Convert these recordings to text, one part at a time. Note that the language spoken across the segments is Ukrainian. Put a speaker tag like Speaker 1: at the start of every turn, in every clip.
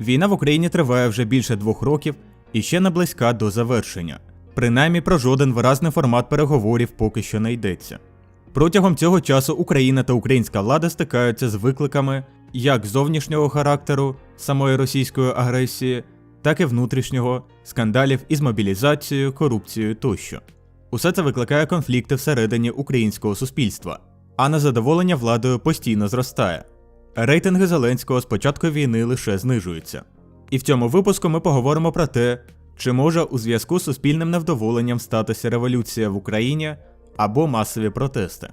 Speaker 1: Війна в Україні триває вже більше двох років і ще не близька до завершення. Принаймні про жоден виразний формат переговорів поки що не йдеться. Протягом цього часу Україна та українська влада стикаються з викликами як зовнішнього характеру самої російської агресії, так і внутрішнього скандалів із мобілізацією, корупцією тощо. Усе це викликає конфлікти всередині українського суспільства, а незадоволення владою постійно зростає. Рейтинги Зеленського з початку війни лише знижуються. І в цьому випуску ми поговоримо про те, чи може у зв'язку з суспільним невдоволенням статися революція в Україні або масові протести.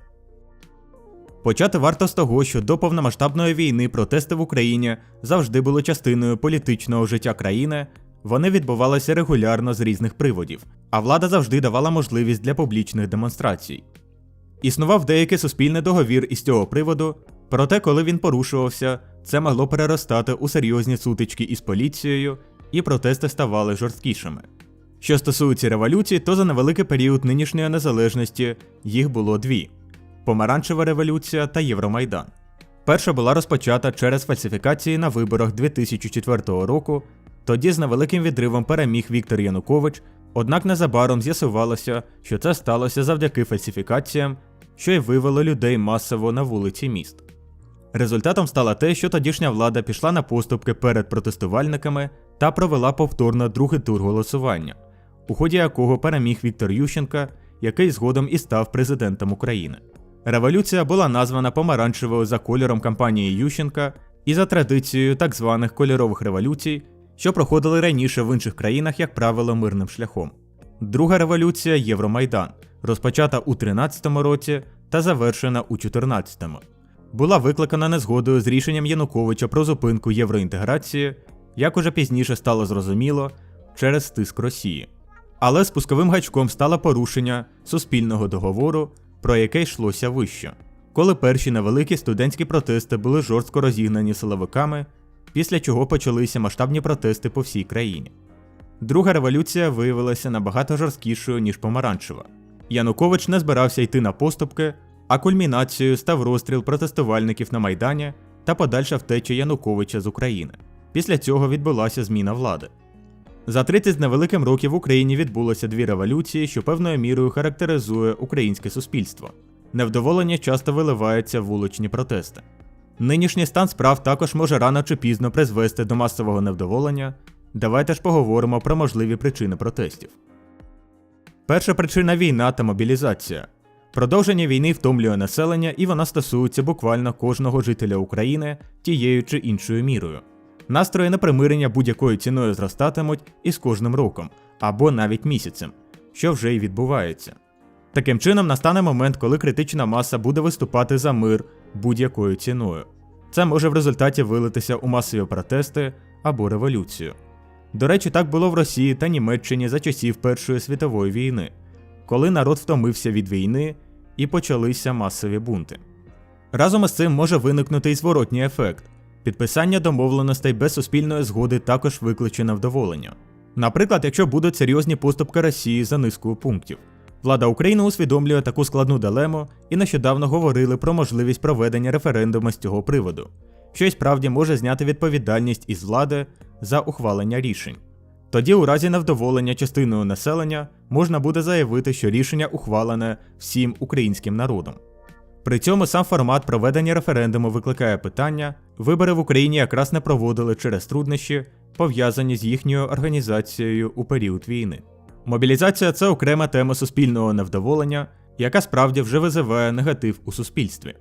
Speaker 1: Почати варто з того, що до повномасштабної війни протести в Україні завжди були частиною політичного життя країни, вони відбувалися регулярно з різних приводів, а влада завжди давала можливість для публічних демонстрацій. Існував деякий суспільний договір із цього приводу, проте, коли він порушувався, це могло переростати у серйозні сутички із поліцією, і протести ставали жорсткішими. Що стосується революції, то за невеликий період нинішньої незалежності їх було дві: Помаранчева революція та Євромайдан. Перша була розпочата через фальсифікації на виборах 2004 року. Тоді з невеликим відривом переміг Віктор Янукович, однак незабаром з'ясувалося, що це сталося завдяки фальсифікаціям, що й вивело людей масово на вулиці міст. Результатом стало те, що тодішня влада пішла на поступки перед протестувальниками та провела повторно другий тур голосування, у ході якого переміг Віктор Ющенка, який згодом і став президентом України. Революція була названа помаранчевою за кольором кампанії Ющенка і за традицією так званих кольорових революцій, що проходили раніше в інших країнах, як правило, мирним шляхом. Друга революція Євромайдан, розпочата у 13-му році та завершена у 14-му. Була викликана незгодою з рішенням Януковича про зупинку євроінтеграції, як уже пізніше стало зрозуміло, через стиск Росії. Але спусковим гачком стало порушення суспільного договору, про яке йшлося вище, коли перші невеликі студентські протести були жорстко розігнані силовиками, після чого почалися масштабні протести по всій країні. Друга революція виявилася набагато жорсткішою, ніж помаранчева. Янукович не збирався йти на поступки, а кульмінацією став розстріл протестувальників на Майдані та подальша втеча Януковича з України. Після цього відбулася зміна влади. За 30 з невеликим років в Україні відбулося дві революції, що певною мірою характеризує українське суспільство. Невдоволення часто виливається в вуличні протести. Нинішній стан справ також може рано чи пізно призвести до масового невдоволення. Давайте ж поговоримо про можливі причини протестів. Перша причина війна та мобілізація. Продовження війни втомлює населення, і вона стосується буквально кожного жителя України тією чи іншою мірою. Настрої на примирення будь-якою ціною зростатимуть із кожним роком або навіть місяцем, що вже й відбувається. Таким чином настане момент, коли критична маса буде виступати за мир будь-якою ціною. Це може в результаті вилитися у масові протести або революцію. До речі, так було в Росії та Німеччині за часів Першої світової війни, коли народ втомився від війни і почалися масові бунти. Разом із цим може виникнути і зворотній ефект. Підписання домовленостей без суспільної згоди також викличе невдоволення. Наприклад, якщо будуть серйозні поступки Росії за низкою пунктів. Влада України усвідомлює таку складну дилему і нещодавно говорили про можливість проведення референдуму з цього приводу, що й справді може зняти відповідальність із влади за ухвалення рішень. Тоді, у разі невдоволення частиною населення, можна буде заявити, що рішення ухвалене всім українським народом. При цьому сам формат проведення референдуму викликає питання, вибори в Україні якраз не проводили через труднощі, пов'язані з їхньою організацією у період війни. Мобілізація це окрема тема суспільного невдоволення, яка справді вже визиває негатив у суспільстві.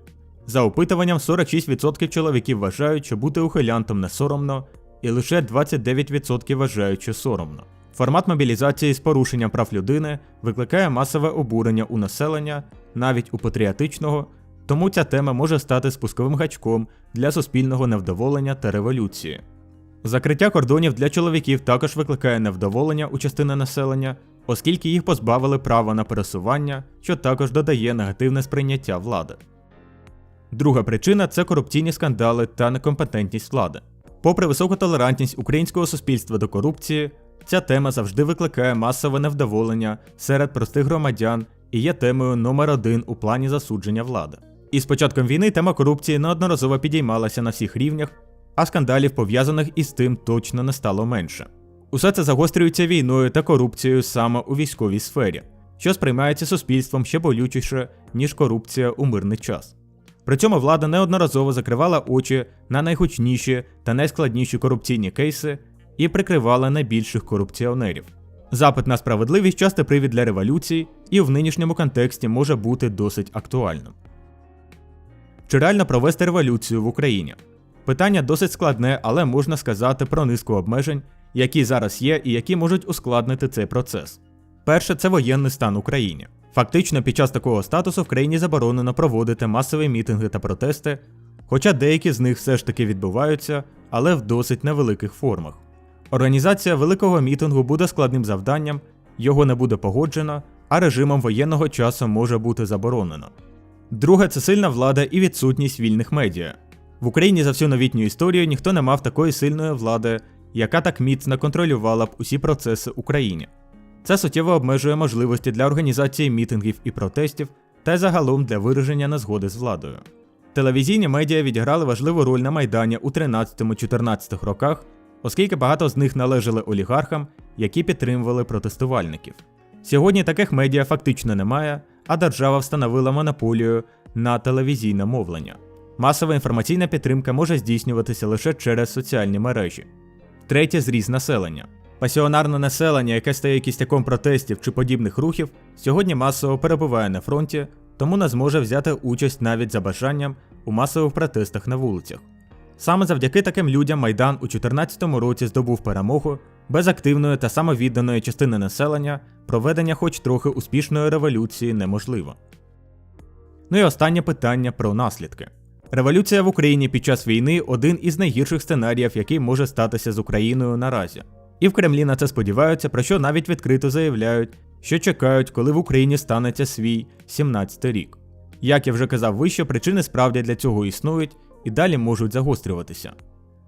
Speaker 1: За опитуванням 46% чоловіків вважають, що бути ухилянтом не соромно, і лише 29% вважають, що соромно. Формат мобілізації з порушенням прав людини викликає масове обурення у населення, навіть у патріотичного, тому ця тема може стати спусковим гачком для суспільного невдоволення та революції. Закриття кордонів для чоловіків також викликає невдоволення у частини населення, оскільки їх позбавили права на пересування, що також додає негативне сприйняття влади. Друга причина це корупційні скандали та некомпетентність влади. Попри високу толерантність українського суспільства до корупції, ця тема завжди викликає масове невдоволення серед простих громадян і є темою номер один у плані засудження влади. І з початком війни тема корупції неодноразово підіймалася на всіх рівнях, а скандалів, пов'язаних із тим, точно не стало менше. Усе це загострюється війною та корупцією саме у військовій сфері, що сприймається суспільством ще болючіше, ніж корупція у мирний час. При цьому влада неодноразово закривала очі на найгучніші та найскладніші корупційні кейси і прикривала найбільших корупціонерів. Запит на справедливість часто привід для революцій і в нинішньому контексті може бути досить актуальним. Чи реально провести революцію в Україні? Питання досить складне, але можна сказати про низку обмежень, які зараз є і які можуть ускладнити цей процес. Перше це воєнний стан Україні. Фактично, під час такого статусу в країні заборонено проводити масові мітинги та протести, хоча деякі з них все ж таки відбуваються, але в досить невеликих формах. Організація великого мітингу буде складним завданням, його не буде погоджено, а режимом воєнного часу може бути заборонено. Друге це сильна влада і відсутність вільних медіа. В Україні за всю новітню історію ніхто не мав такої сильної влади, яка так міцно контролювала б усі процеси Україні. Це суттєво обмежує можливості для організації мітингів і протестів та загалом для вираження незгоди з владою. Телевізійні медіа відіграли важливу роль на Майдані у 13-14 роках, оскільки багато з них належали олігархам, які підтримували протестувальників. Сьогодні таких медіа фактично немає, а держава встановила монополію на телевізійне мовлення. Масова інформаційна підтримка може здійснюватися лише через соціальні мережі. Третє зріз населення. Пасіонарне населення, яке стає кістяком протестів чи подібних рухів, сьогодні масово перебуває на фронті, тому не зможе взяти участь навіть за бажанням у масових протестах на вулицях. Саме завдяки таким людям Майдан у 2014 році здобув перемогу без активної та самовідданої частини населення проведення хоч трохи успішної революції неможливо. Ну і останнє питання про наслідки. Революція в Україні під час війни один із найгірших сценаріїв, який може статися з Україною наразі. І в Кремлі на це сподіваються, про що навіть відкрито заявляють, що чекають, коли в Україні станеться свій 17-й рік. Як я вже казав вище, причини справді для цього існують і далі можуть загострюватися.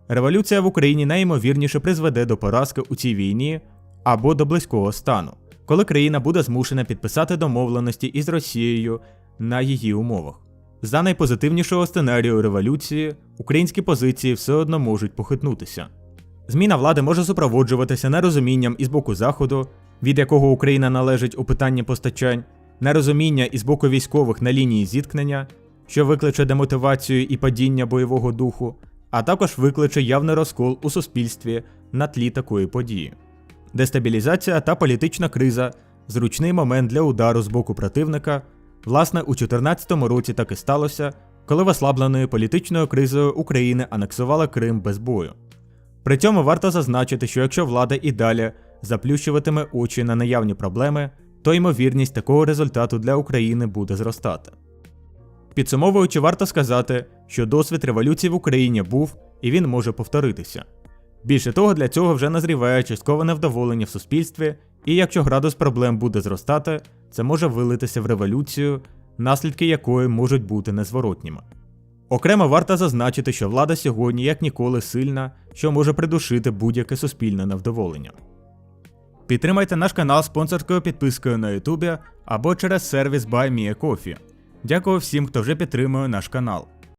Speaker 1: Революція в Україні найімовірніше призведе до поразки у цій війні або до близького стану, коли країна буде змушена підписати домовленості із Росією на її умовах. За найпозитивнішого сценарію революції українські позиції все одно можуть похитнутися. Зміна влади може супроводжуватися нерозумінням із боку Заходу, від якого Україна належить у питанні постачань, нерозуміння із боку військових на лінії зіткнення, що викличе демотивацію і падіння бойового духу, а також викличе явний розкол у суспільстві на тлі такої події. Дестабілізація та політична криза зручний момент для удару з боку противника. Власне, у 2014 році так і сталося, коли в ослабленою політичною кризою України анексувала Крим без бою. При цьому варто зазначити, що якщо влада і далі заплющуватиме очі на наявні проблеми, то ймовірність такого результату для України буде зростати. Підсумовуючи, варто сказати, що досвід революції в Україні був і він може повторитися. Більше того, для цього вже назріває часткове невдоволення в суспільстві, і якщо градус проблем буде зростати, це може вилитися в революцію, наслідки якої можуть бути незворотніми. Окремо варто зазначити, що влада сьогодні як ніколи сильна, що може придушити будь-яке суспільне невдоволення. Підтримайте наш канал спонсорською підпискою на Ютубі або через сервіс BuyMeACoffee. Дякую всім, хто вже підтримує наш канал.